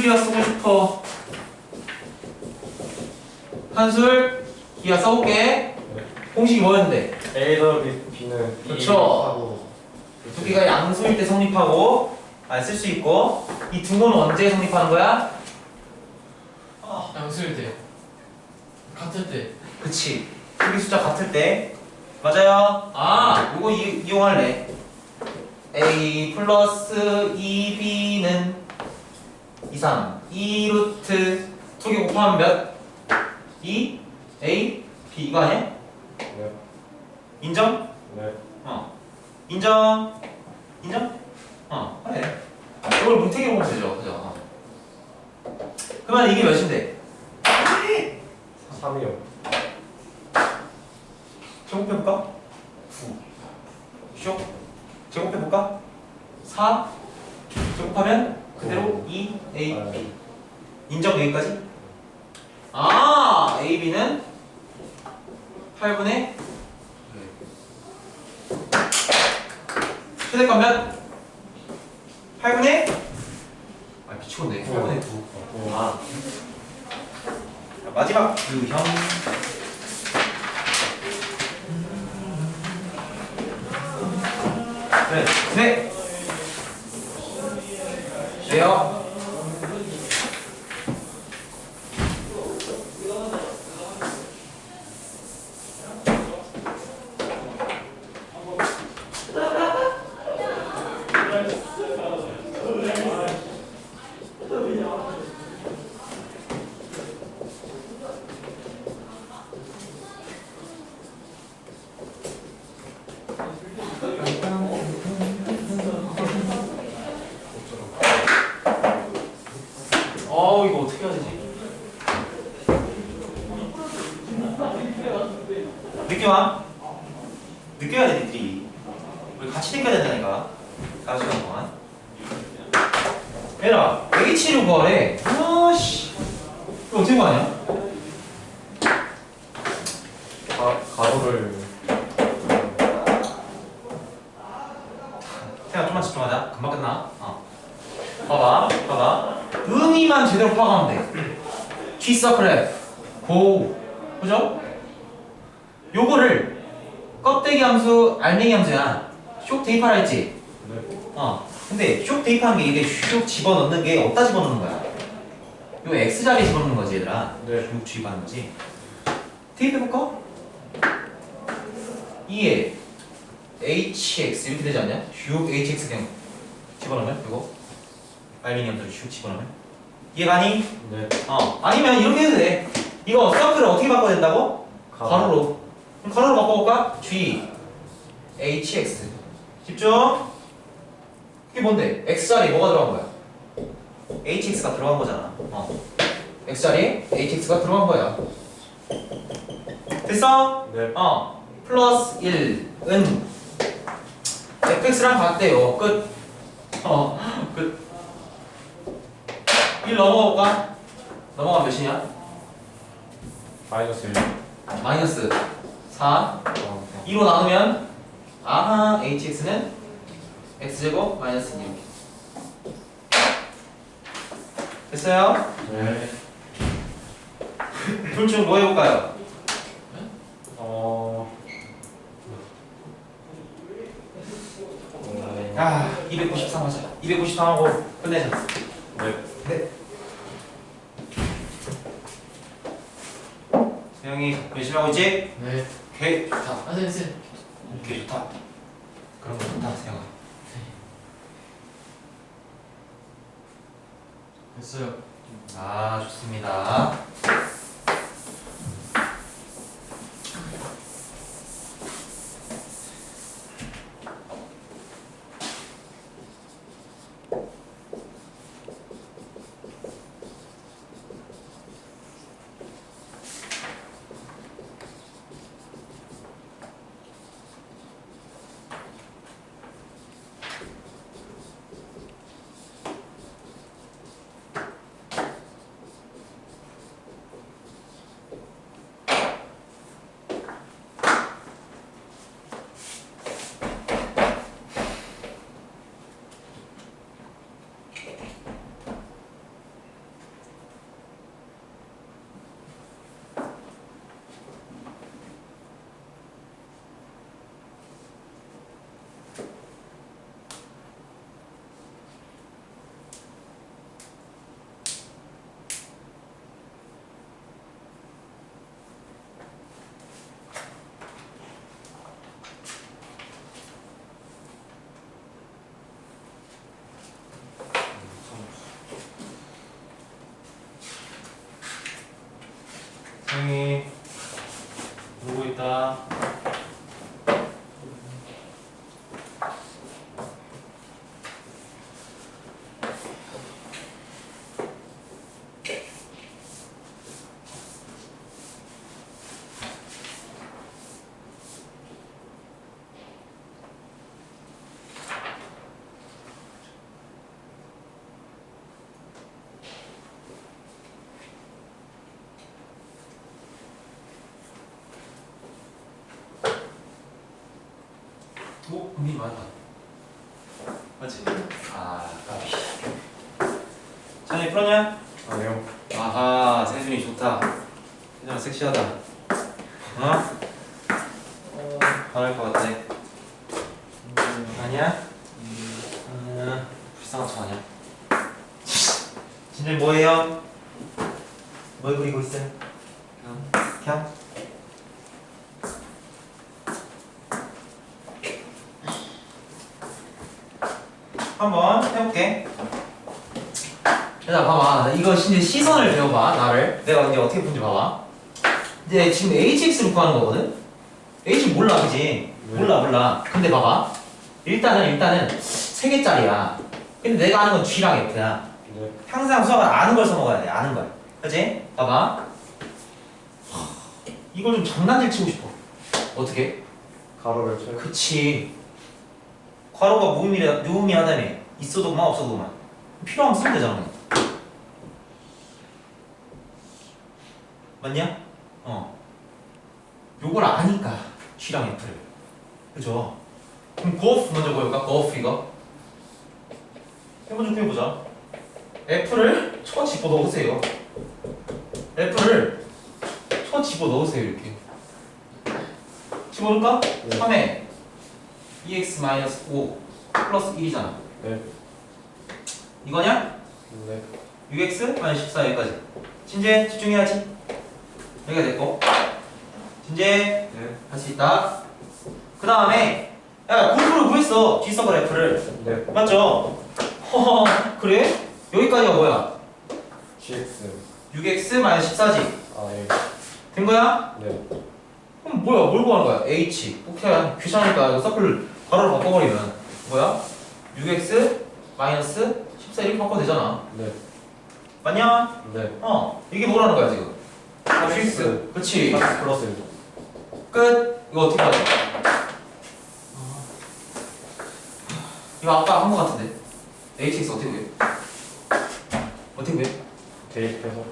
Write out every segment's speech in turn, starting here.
기하 쓰고 싶어. 한술 기하 써볼게. 공식이 뭐였는데? A 더하기 B는 그쵸. 하고 두 개가 양수일 때 성립하고 안 쓸 수 있고 이 두 놈은 언제 성립하는 거야? 양수일 때 같을 때 그치. 두개 숫자 같을 때 맞아요. 아, 요거 이, 이용할래. A 플러스 2B는 2, 3. 2 루트 두개 곱하면 몇? 2? A? B 이거 아니야? 네. 인정? 네. 어. 인정? 인정? 어, 그래. 이걸 뭉탱이 보면 되죠. 그죠? 어. 그러면 이게 몇인데? 3이요. 제곱해볼까? 9 쇼 제곱해볼까? 4 제곱하면 그대로 2 A 아, B. 인정 여기까지? 아 A B는 8분의 최대값 몇? 8분의? 아 미치겠네. 8분의 9 어, 아. 자, 마지막 유형. 그래 네 네요 어 이거 어떻게 해야 되지? 늦게 와 늦게 와야 돼 니들이 우리 같이 느껴야 된다니까 4시간 동안 얘들아 H를 구하래 아씨 이거 어떻게 구하냐? 가, 가로를 태가 좀만 집중하자. 금방 끝나. 어. 봐봐, 봐봐. 의미만 제대로 파악하면 돼. G 서클에 고, 그죠? 요거를 껍데기 함수, 알맹이 함수야. 쇽 대입하라 했지. 네. 어. 근데 쇽 대입하는 게 이게 쇽 집어넣는 게 어디다 집어넣는 거야? 요 x 자리에 집어넣는 거지 얘들아. 네. 육 주입하는 거지. 대입해볼까? 2에 hx 이렇게 되지 않냐? 슉 hx 그냥 집어넣으면 이거 알미늄 슉 집어넣으면 이해가니? 네. 어 아니면 이렇게 해도 돼 이거 서클을 어떻게 바꿔야 된다고? 가로로 그럼 가로로 바꿔볼까? g hx 집중 이게 뭔데? x자리에 뭐가 들어간 거야? hx가 들어간 거잖아 어 x자리에 hx가 들어간 거야 됐어? 네. 어 플러스 1은 fx랑 같대요 끝 어, 끝. 1 넘어올까? 넘어가면 몇이냐? 마이너스 1. 마이너스 4 어, 2로 나누면 아하 hx는 x제곱 마이너스 2 이렇게 됐어요? 네. 둘 중 뭐 해볼까요? 어. 어, 아293 하자 293 하고 끝내자 네. 네 세영이 열심히 하고 있지? 네 오케이 좋다 아, 선생님 오케이 좋다 그런 거 좋다 세영아 됐어요. 아 좋습니다 Ani 오, 은빈이 맞다. 맞지? 아, 까비. 자네 풀었냐? 아니요. 아하, 세준이 좋다. 세준아 섹시하다. 어? 반할 것 같아. 아니야? 음, 불쌍한 척 아니야? 진짜 뭐예요? 뭘 그리고 있어요? 그냥, 그냥? 한번 해볼게. 자, 봐봐. 나 이거 이제 시선을 배워봐, 나를. 내가 이제 어떻게 푸는지 봐봐. 이제 지금 HX로 구하는 거거든? H 몰라, 그지? 네. 몰라, 몰라. 근데 봐봐. 일단은, 일단은, 세 개짜리야. 근데 내가 아는 건 G랑 F야. 네. 항상 수학은 아는 걸 써먹어야 돼, 아는 걸. 그지? 봐봐. 하, 이걸 좀 장난질 치고 싶어. 어떻게? 가로를 쳐요. 그치. 괄호가 무의미하, 무의미하다며. 있어도 그만, 없어도 그만. 필요하면 쓰면 되잖아. 맞냐? 어. 요걸 아니까 G랑 F를. 그죠? 그럼 고프 먼저 보여볼까? 고프 이거. 해보자, 해보자. F를 쳐 집어 넣으세요. F를 쳐 집어 넣으세요, 이렇게. 집어넣을까? 네. 3 에 2x-5 플러스 1이잖아. 네. 이거냐? 네. 6x 마이너스 14 여기까지. 진재 집중해야지. 여기가 됐고. 진재 네. 할 수 있다. 그 다음에 야 골프를 구했어. G서클 F를 네. 맞죠? 허허 그래? 여기까지가 뭐야? GX. 6x 마이너스 14지. 아 예. 된 거야? 네. 그럼 뭐야? 뭘 구하는 거야? H. 오케이. 귀찮으니까 이거 서클 가로로 바꿔버리면 뭐야? 6x 마이너스 14 이렇게 바꿔도 되잖아. 네. 맞냐? 네. 어. 이게 뭐라는 거야 지금? 플러스. 그치. 플러스. 끝. 이거 어떻게 하지? 이거 아까 한 거 같은데. HX 어떻게 구해? 어떻게 구해? 대입해서.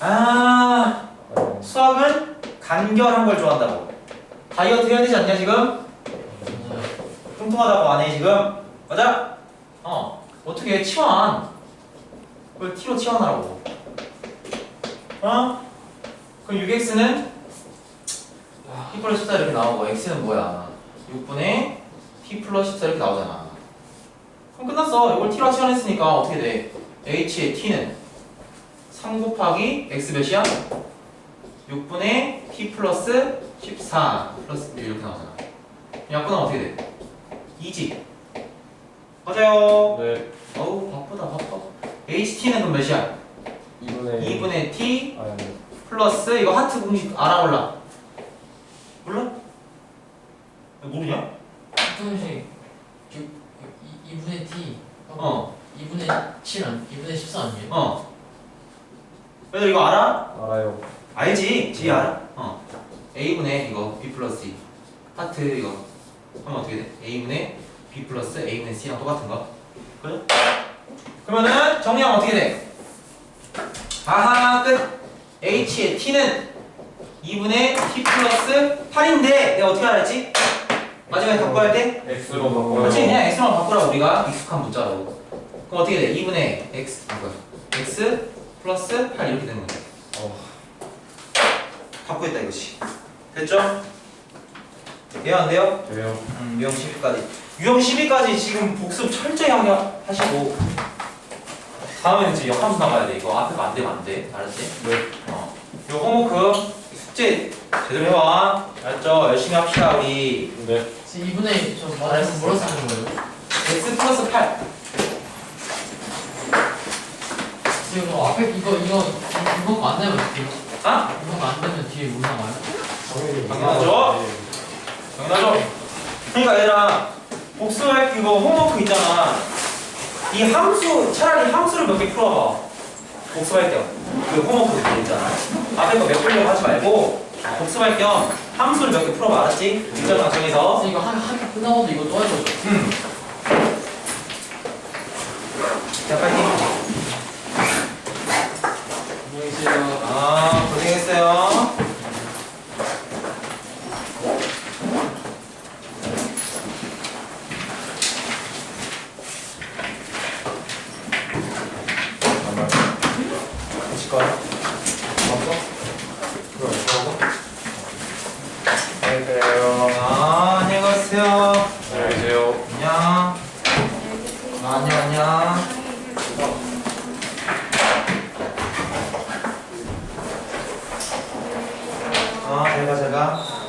아 아, 수학은 간결한 걸 좋아한다고. 다이어트 해야 되지 않냐 지금? 뚱뚱하다고 안 해 지금? 맞아? 어 어떻게 해? 치환 그걸 t로 치환하라고 어? 그럼 6x는 t 플러스 14 이렇게 나오고 x는 뭐야 6분의 t 플러스 14 이렇게 나오잖아 그럼 끝났어 이걸 t로 치환했으니까 어떻게 돼? h의 t는 3 곱하기 x 몇이야? 6분의 t 플러스 14 플러스 1 이렇게 나오잖아 약분하면 어떻게 돼? 2지 맞아요 네. 어우 바쁘다 바빠 HT는 그럼 몇이야? 2분의 2분의 T 아 네. 플러스 이거 하트 공식 알아 몰라? 몰라? 모르냐? 조금씩 2분의 t 어 2분의 7 아니 2분의 14 아니에요? 어. 얘들 이거 알아? 알아요. 알지? 지 알아? 어 A분의 이거 B 플러스 C 하트 이거 하면 어떻게 돼? A분의 B 플러스 A분의 C랑 똑같은 거 그래? 그러면은 정리하면 어떻게 돼? 아하 끝 H의 T는 2분의 T 플러스 8인데 내가 어떻게 알았지? 마지막에 바꿔야 돼? X로 바꿔요. 그렇지 그냥 X만 바꾸라 우리가 익숙한 문자로 그럼 어떻게 돼? 2분의 X 뭐야? X 플러스 8 이렇게 되는 거야 어. 바꾸겠다 이것이 됐죠? 돼요 안 돼요? 돼요. 음, 유형 12까지 유형 12까지 지금 복습 철저히 하시고 다음에는 이제 역함수 나가야 돼 이거 앞에 안 되면 안 돼 알았지? 네. 어. 요 홈워크 숙제 제대로 해와 알았죠? 열심히 합시다 우리 네. 지금 2분의 저 말해서 뭐라 쓰는 거예요? X 플러스 8 지금 뭐 앞에 이거 이거 이거 안 되면 어떡해요? 아? 이거 안 되면 뒤에 못 나와요? 당연하죠. 당연하죠? 그러니까 얘들아 복습할 그거 홈워크 있잖아 이 함수 차라리 함수를 몇 개 풀어봐 복습할 겸그 홈워크 몇 있잖아 앞에 거 몇 풀려고 하지 말고 복습할 겸 함수를 몇 개 풀어봐 알았지? 일정 정해서 그래서 이거 한 학기 끝나고도 이거 또 해줘요. 음. 자 파이팅 안녕히 계세요. 아 고생했어요 거야. 먹어? 그럼 먹어? 안녕히 계세요 아, 안녕히 가세요. 안녕히 계세요 안녕. 아, 안녕, 안녕. 아, 잘 가, 잘 가.